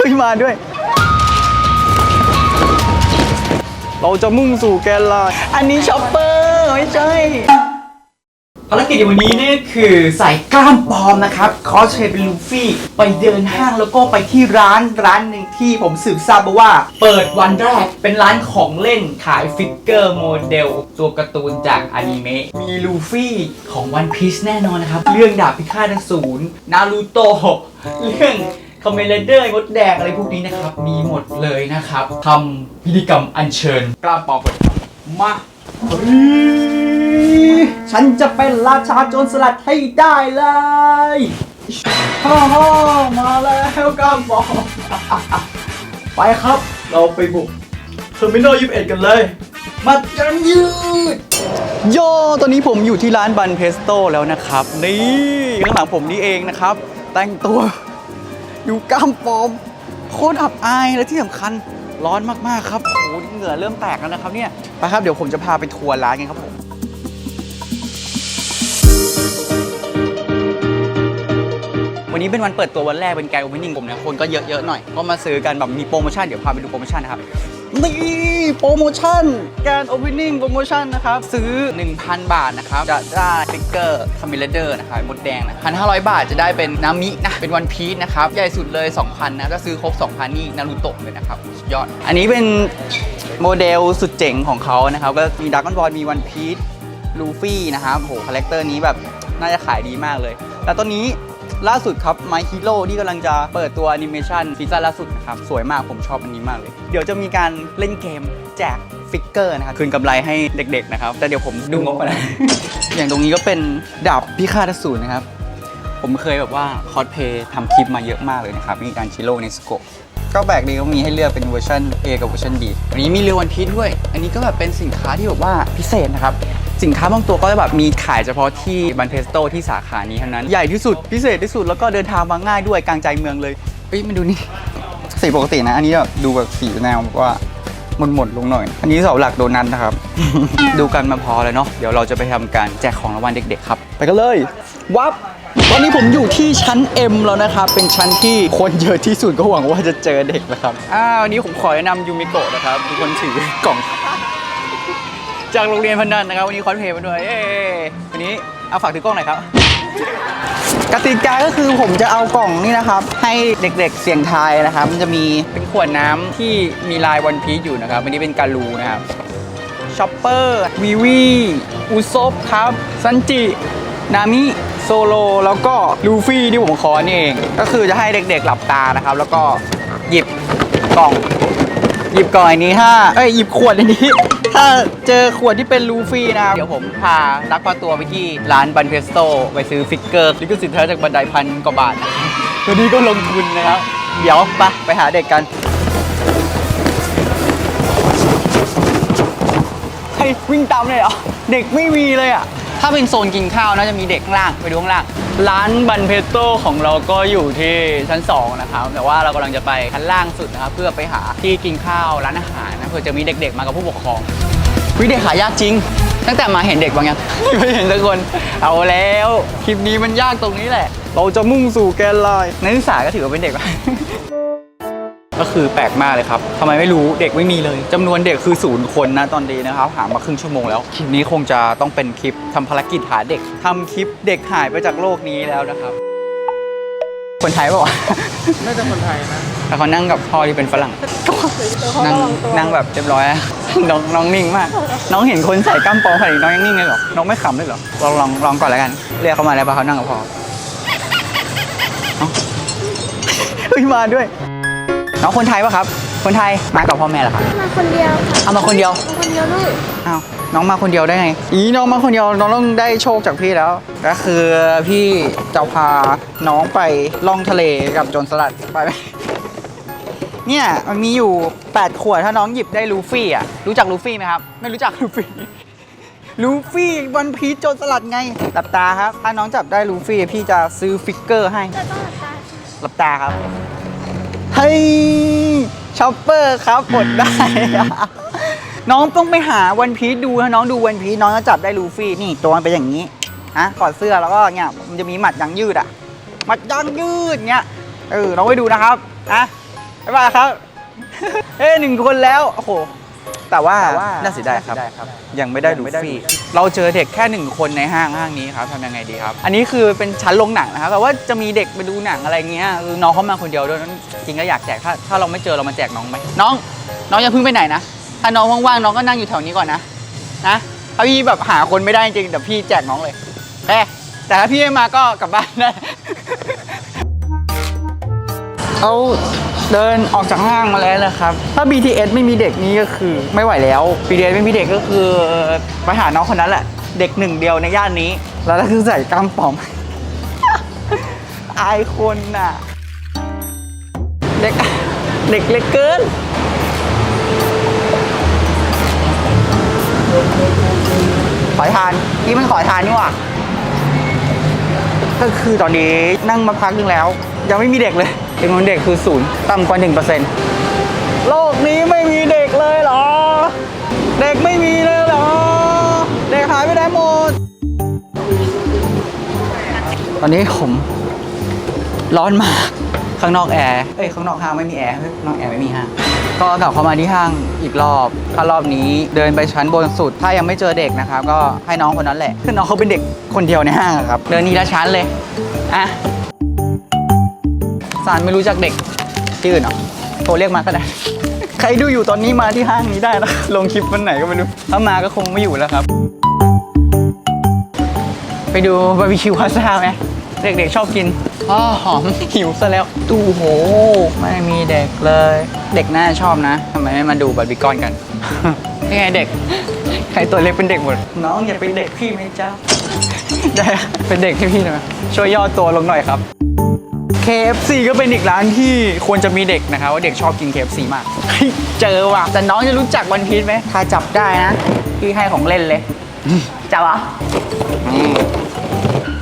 เฮ้ยมาด้วย เราจะมุ่งสู่แกนไลน์อันนี้ช็อปเปอร์ไม่ใช่ ภารกิจในวันนี้เนี่ยคือใส่กล้ามปลอมนะครับคอสเพลย์เป็นลูฟี่ ไปเดินห้างแล้วก็ไปที่ร้านร้านหนึ่งที่ผมสืบทราบมาว่า เปิดวันแรกเป็นร้านของเล่นขายฟิกเกอร์โมเดล ตัวการ์ตูนจากอนิเมะมีลูฟี่ของวันพีซแน่นอนนะครับ เรื่องดาบพิฆาตอสูรนารูโตะเรื่อง คอมเมนเดอร์มดแดงอะไรพวกนี้นะครับ มีหมดเลยนะครับทำพิธีกรรมอัญเชิญกล้ามปลอมก่อนครับมาเฮ้ยฉันจะเป็นราชาโจรสลัดให้ได้เลยฮ่าฮ่ามาแล้วกล้ามบอมไปครับ เราไปบุกเทอร์มินอล21กันเลยมาจันยืดโยตอนนี้ผมอยู่ที่ร้านบันเพสโต้แล้วนะครับ นี่ข้างหลังผมนี่เองนะครับ แต่งตัว ดูกล้ามปลอมโคตรอับอายและที่สำคัญร้อนมากๆครับโอ้โหเหงื่อเริ่มแตกแล้วนะครับเนี่ยไปครับเดี๋ยวผมจะพาไปทัวร์ร้านกันครับผมวันนี้เป็นวันเปิดตัววันแรกเป็นแกโอเพนนิ่งผมเนี่ยคนก็เยอะๆหน่อยก็มาซื้อกันแบบมีโปรโมชั่นเดี๋ยวพาไปดูโปรโมชั่นนะครับนี่ โปรโมชั่นแกนโอเพนนิ่งโปรโมชั่นนะครับ ซื้อ 1,000 บาทนะครับ จะได้สติ๊กเกอร์คามิเลเดอร์นะครับมดแดงนะ1,500บาทจะได้เป็นนามินะ เป็นวันพีชนะครับ ใหญ่สุดเลย 2,000 นะถ้าซื้อครบ 2,000 นี่นารูโตะเลยนะครับยอด อันนี้เป็นโมเดลสุดเจ๋งของเขานะครับ ก็มีดักกอนบอลมีวันพีชลูฟี่นะครับโหคาแรคเตอร์นี้แบบน่าจะขายดีมากเลยแต่ตอนนี้ ล่าสุดครับ My Hero ที่กำลังจะเปิดตัวแอนิเมชันซีซั่นล่าสุดนะครับ สวยมากผมชอบอันนี้มากเลย เดี๋ยวจะมีการเล่นเกมแจกฟิกเกอร์นะครับ คืนกำไรให้เด็กๆนะครับ แต่เดี๋ยวผมดูงบไปนะ อย่างตรงนี้ก็เป็นดาบพิฆาตอสูรนะครับ ผมเคยแบบว่าคอสเพย์ทำคลิปมาเยอะมากเลยนะครับ มีการชิโร่ในสโกก็แบกดีก็มีให้เลือกเป็นเวอร์ชัน A กับเวอร์ชัน B วันนี้มีเรือวันพีชด้วย อันนี้ก็แบบเป็นสินค้าที่แบบว่าพิเศษนะครับ สินค้าบางตัวก็จะแบบมีขายเฉพาะที่บันเพสโตที่สาขานี้เท่านั้น ใหญ่ที่สุดพิเศษที่สุดแล้วก็เดินทางมาง่ายด้วยกลางใจเมืองเลยเฮ้ยมาดูนี่สีปกตินะ อันนี้แบบดูแบบสีแนวแบบว่าหมดหมดลงหน่อย อันนี้เสาหลักโดนัทนะครับ ดูกันมาพอเลยเนาะเดี๋ยวเราจะไปทำการแจกของรางวัลเด็กๆครับ ไปกันเลยวับตอนนี้ผมอยู่ที่ชั้น M แล้วนะครับ เป็นชั้นที่คนเยอะที่สุดก็หวังว่าจะเจอเด็กนะครับ อ้าววันนี้ผมขอแนะนำยูมิโกะนะครับเป็นคนถือกล่อง จากโรงเรียนพนันนะครับ วันนี้คอนเพลย์มาด้วยเย้วันนี้เอาฝากถือกล้องหน่อยครับ กติกาก็คือผมจะเอากล่องนี่นะครับ ให้เด็กๆเสี่ยงทายนะครับ มันจะมีเป็นขวดน้ำที่มีลายวันพีชอยู่นะครับอันนี้เป็นการูนะครับช็อปเปอร์วีวีอุซบครับซันจินามิโซโลแล้วก็ลูฟี่ที่ผมขอนี่เอง ก็คือจะให้เด็กๆหลับตานะครับ แล้วก็หยิบกล่อง หยิบกล่องอันนี้ถ้าเอ้ยหยิบขวดอันนี้ ถ้าเจอขวดที่เป็นลูฟี่นะ เดี๋ยวผมพาลักพาตัวไปที่ร้านบันเพสโตไปซื้อฟิกเกอร์ลิขสิทธิ์แท้จากบันไดพันกว่าบาทตัวนี้ก็ลงทุนนะครับ เดี๋ยวไปไปหาเด็กกันเฮ้วิ่งตามเลยเหรอ เด็กไม่มีเลยอะ ถ้าเป็นโซนกินข้าวน่าจะมีเด็กข้างล่างไปดูข้างล่าง ร้านบันเพโตของเราก็อยู่ที่ชั้น 2 นะครับ แต่ว่าเรากำลังจะไปชั้นล่างสุดนะครับเพื่อไปหาที่กินข้าวร้านอาหารนะเพื่อจะมีเด็กๆมากับผู้ปกครองวิเด็กหายากจริง ตั้งแต่มาเห็นเด็กบางอย่างไม่เห็นสักคนเอาแล้วคลิปนี้มันยากตรงนี้แหละ เราจะมุ่งสู่แกนลอยนักศึกษาก็ถือว่าเป็นเด็ก ก็คือแปลกมากเลยครับทำไมไม่รู้เด็กไม่มีเลยจำนวนเด็กคือศูนย์คนนะตอนนี้นะครับหามาครึ่งชั่วโมงแล้วคลิปนี้คงจะต้องเป็นคลิปทำภารกิจหาเด็กทำคลิปเด็กหายไปจากโลกนี้แล้วนะครับ คนไทยเปล่าวะน่าจะคนไทยนะ แต่เขานั่งกับพ่อที่เป็นฝรั่ง นั่งนั่งแบบเรียบร้อยอะน้องน้องนิ่งมาก น้องเห็นคนใส่กล้ามปองขนาดนี้น้องยังนิ่งเลยเหรอ น้องไม่ขำเลยเหรอ ลองลองลองก่อนแล้วกัน เรียกเขามาแล้วปะเขานั่งกับพ่อเอ้าเฮ้ยมาด้วย น้องคนไทยปะครับ คนไทยมากับพ่อแม่เหรอครับ มาคนเดียวค่ะเอามาคนเดียว มาคนเดียวลูกอ้าวน้องมาคนเดียวได้ไง อีน้องมาคนเดียวน้องต้องได้โชคจากพี่แล้ว ก็คือพี่จะพาน้องไปล่องทะเลกับโจรสลัดไปไหมเนี่ยมันมีอยู่ 8 ขวดถ้าน้องหยิบได้ลูฟี่อะรู้จักลูฟี่ไหมครับ ไม่รู้จักลูฟี่ลูฟี่วันพีชโจรสลัดไงหลับตาครับ ถ้าน้องจับได้ลูฟี่พี่จะซื้อฟิกเกอร์ให้จะต้องหลับตาหลับตาครับเฮ้ยช็อปเปอร์ครับกดได้ น้องต้องไปหาวันพีดูน้องดูวันพีน้องจะจับได้ลูฟี่นี่ตัวมันเป็นอย่างนี้ฮะกอดเสื้อแล้วก็เนี่ยมันจะมีหมัดยางยืดอะหมัดยางยืดเนี้ยเออน้องไปดูนะครับอะบ๊ายบายครับเอ้หนึ่งคนแล้วโอ้โห แต่ว่าน่าเสียดายครับ ยังไม่ได้ดูฟรีเราเจอเด็กแค่หนึ่งคนในห้างห้างนี้ครับทำยังไงดีครับ อันนี้คือเป็นชั้นลงหนังนะครับแต่ว่าจะมีเด็กไปดูหนังอะไรเงี้ยคือน้องเขามาคนเดียวด้วยนั้นจริงก็อยากแจกถ้าถ้าเราไม่เจอเรามาแจกน้องไหมน้อง น้องอย่าเพิ่งไปไหนนะถ้าน้องว่างๆน้องก็นั่งอยู่แถวนี้ก่อนนะนะถ้าพี่แบบหาคนไม่ได้จริงเดี๋ยวพี่แจกน้องเลยโอเคแต่ถ้าพี่ไม่มาก็กลับบ้านได้ เขาเดินออกจากห้างมาแล้วนะครับ ถ้า BTS ไม่มีเด็กนี้ก็คือไม่ไหวแล้ว BTS ไม่มีเด็กก็คือไปหาน้องคนนั้นแหละ เด็กหนึ่งเดียวในย่านนี้ แล้วก็คือใส่กล้ามปลอม อายคนน่ะ เด็ก เด็กเล็กเกิน ขอทานนี่มันขอทานนี่หว่าก็คือตอนนี้นั่งมาพักหนึงแล้ว ยังไม่มีเด็กเลยจำนวนเด็กคือศูนย์ต่ำกว่าหนึ่งเปอร์เซ็นต์โลกนี้ไม่มีเด็กเลยเหรอ เด็กไม่มีเลยเหรอ เด็กหายไปไหนหมด ตอนนี้ผมร้อนมาก ข้างนอกแอร์ เอ้ย ข้างนอกห้างไม่มีแอร์เฮ้ยข้างนอกแอร์ไม่มีห้าง ก็กลับเข้ามาที่ห้างอีกรอบ ถ้ารอบนี้เดินไปชั้นบนสุด ถ้ายังไม่เจอเด็กนะครับ ก็ให้น้องคนนั้นแหละคือน้องเขาเป็นเด็กคนเดียวในห้างอะครับ เดินทีละชั้นเลย อะสารไม่รู้จักเด็กที่อื่นเหรอโทรเรียกมาก็ได้ ใครดูอยู่ตอนนี้มาที่ห้างนี้ได้นะลงคลิปวันไหนก็ไม่รู้ ถ้ามาก็คงไม่อยู่แล้วครับ ไปดูบาร์บีคิวพาซ่าไหมเด็กๆชอบกินอ๋อหอมหิวซะแล้วดูโห ไม่มีเด็กเลย เด็กน่าชอบนะทำไมไม่มาดูบาร์บีคอนกันนี่ไงเด็ก ใครตัวเล็กเป็นเด็กหมด น้องอย่าเป็นเด็กพี่ไหมจ้าได้เป็นเด็กให้พี่หน่อยช่วยย่อตัวลงหน่อยครับ KFC ก็เป็นอีกร้านที่ควรจะมีเด็กนะครับว่าเด็กชอบกิน KFC มากเฮ้ยเจอว่ะแต่น้องจะรู้จักวันพีชไหมถ้าจับได้นะพี่ให้ของเล่นเลยจับเหรอนี่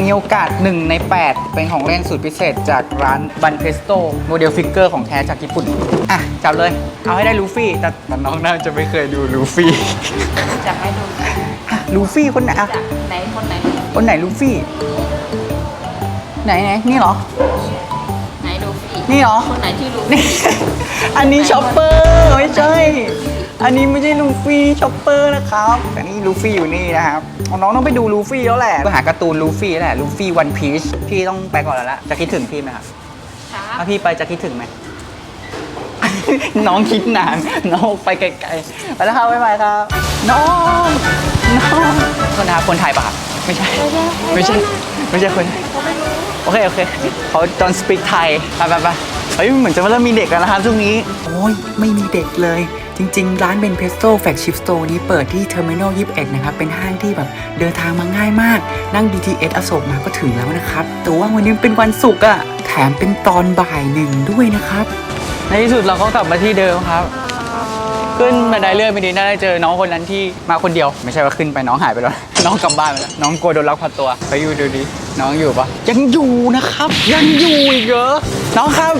มีโอกาส 1 ใน 8 เป็นของเล่นสุดพิเศษจากร้านบันเพสโตโมเดลฟิกเกอร์ของแท้จากญี่ปุ่น อะ จับเลย เอาให้ได้ลูฟี่ แต่แต่น้องน่าจะไม่เคยดูลูฟี่จะให้ดูลูฟี่คนไหนอะจากไหนคนไหน คนไหนลูฟี่ ไหนไหนนี่เหรอไหนดูฟี นี่เหรอ คนไหนที่ดูนี่อันนี้ช็อปเปอร์ไม่ใช่ อันนี้ไม่ใช่ลูฟี่ช็อปเปอร์นะครับแต่นี่ลูฟี่อยู่นี่นะครับเอาน้องต้องไปดูลูฟี่แล้วแหละไปหาการ์ตูนลูฟี่แหละลูฟี่วันพีชพี่ต้องไปก่อนแล้วละจะคิดถึงพี่ไหมครับครับถ้าพี่ไปจะคิดถึงไหม น้องคิดนานน้องไปไกลๆไปแล้วครับบ๊ายบายครับ น้องน้องคนนะครับคนไทยปะครับไม่ใช่ ไม่ใช่ไม่ใช่คน โอเค โอเคเขาตอนสปีกไทยไปไปไปเฮ้ยเหมือนจะเริ่มมีเด็กแล้วนะครับช่วงนี้ โอ้ยไม่มีเด็กเลย จริง ๆ ร้านเบนเพสโต้แฟกชิปสโตร์นี้เปิดที่เทอร์มินอล21นะครับ เป็นห้างที่แบบเดินทางมาง่ายมาก นั่ง BTS อโศกมาก็ถึงแล้วนะครับ แต่ว่าวันนี้เป็นวันศุกร์อะแถมเป็นตอนบ่ายหนึ่งด้วยนะครับ ในที่สุดเราก็กลับมาที่เดิมครับ ขึ้นบันไดเลื่อนไปดีน่าจะเจอน้องคนนั้นที่มาคนเดียว ไม่ใช่ว่าขึ้นไปน้องหายไปแล้ว น้องกลับบ้านไปแล้ว น้องกลัวโดนลักพาตัว ไปอยู่ดูดิ น้องอยู่ปะยังอยู่นะครับ ยังอยู่อีกเหรอน้องครับ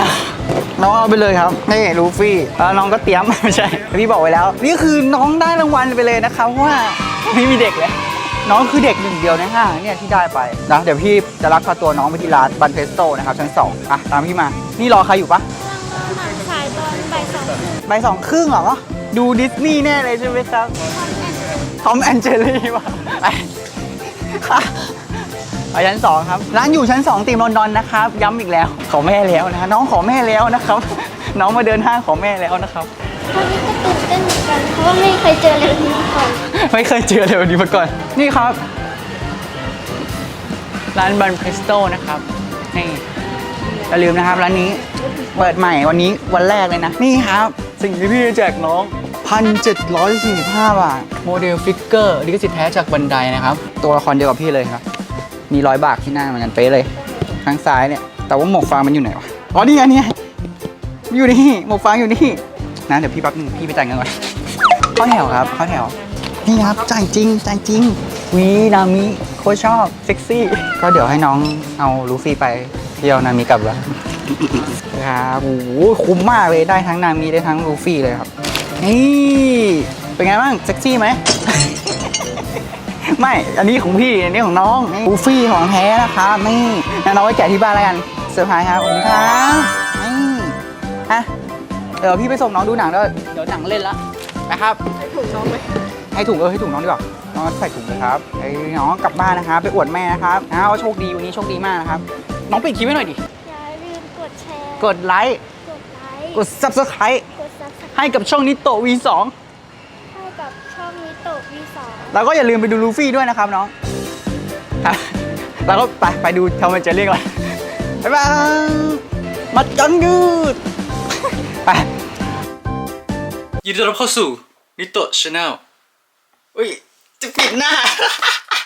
นะน้องเอาไปเลยครับนี่ลูฟี่แล้วน้องก็เตรียมไม่ใช่พี่บอกไว้แล้ว นี่คือน้องได้รางวัลไปเลยนะครับเพราะว่าไม่มีเด็กเลยน้องคือเด็กหนึ่งเดียวในห้างเนี่ยที่ได้ไปนะเดี๋ยวพี่จะรักพาตัวน้องไปที่ร้านบันเพสโตนะครับชั้นสองอะตามพี่มานี่รอใครอยู่ปะสายตอนบ่ายสองใบายสองครึ่งเหรอ ดูดิสนีย์แน่เลยใช่ไหมครับทอมแอนเจลี่ว่ะ ไปไปชั้นสองครับ ร้านอยู่ชั้นสองตีมลอนดอนนะครับ ย้ำอีกแล้ว ขอแม่แล้วนะน้องขอแม่แล้วนะครับ น้องมาเดินห้างขอแม่แล้วนะครับตอนนี้ก็ตื่นเต้นเหมือนกันเพราะว่าไม่เคยเจอเลยแบบนี้มาก่อนไม่เคยเจอเลยวันนี้มาก่อน นี่ครับ ร้านบันเพรสโตนะครับ นี่อย่าลืมนะครับร้านนี้เปิดใหม่วันนี้วันแรกเลยนะ นี่ครับ สิ่งที่พี่จะแจกน้อง 1,745 บาท โมเดลฟิกเกอร์ลิขสิทธิ์แท้จากบันไดนะครับ ตัวละครเดียวกับพี่เลยครับ มีรอยบากที่หน้าเหมือนกันเป๊ะเลยข้างซ้ายเนี่ย แต่ว่าหมวกฟางมันอยู่ไหนวะ อ๋อนี่ไงนี่ไงอยู่นี่หมวกฟางอยู่นี่นะเดี๋ยวพี่แป๊บนึงพี่ไปจ่ายเงินก่อนเข้าแถวครับเข้าแถวนี่ครับจ่ายจริงจ่ายจริงวีนามิโคชอบเซ็กซี่ ก็เดี๋ยวให้น้องเอาลูฟี่ไปเที่ยวนามิกลับแล้วครับโอ้โหคุ้มมากเลยได้ทั้งนามิได้ทั้งลูฟี่เลยครับนี่เป็นไงบ้างเซ็กซี่ไหม ไม่ อันนี้ของพี่ อันนี้ของน้องนี่ลูฟี่ของแท้นะครับนี่งั้นเอาไว้แกะที่บ้านแล้วกันเซอร์ไพรส์ครับขอบคุณครับนี่เดี๋ยวพี่ไปส่งน้องดูหนังแล้วเดี๋ยวหนังเล่นละนะครับให้ถูกน้องไหมให้ถุงเออให้ถุงน้องดีกว่าน้องใส่ถุงเลยครับไอ้น้องกลับบ้านนะครับไปอวดแม่นะครับนะว่าโชคดีวันนี้โชคดีมากนะครับ น้องปิดคลิปไว้หน่อยดิอย่าลืมกดแชร์กดไลค์กดไลค์กด subscribe กดซับสไครต์ให้กับช่องนิโต V2 ให้กับ ช่องมิโตะ V2 แล้วก็อย่าลืมไปดูลูฟี่ด้วยนะครับน้องครับแล้วก็ไปไปดูทอมเจอรี่ก่อนบ๊ายบายมัดกันยืดไปยินดีต้อนรับเข้าสู่นิโตชาแนลอุ้ยจะปิดหน้า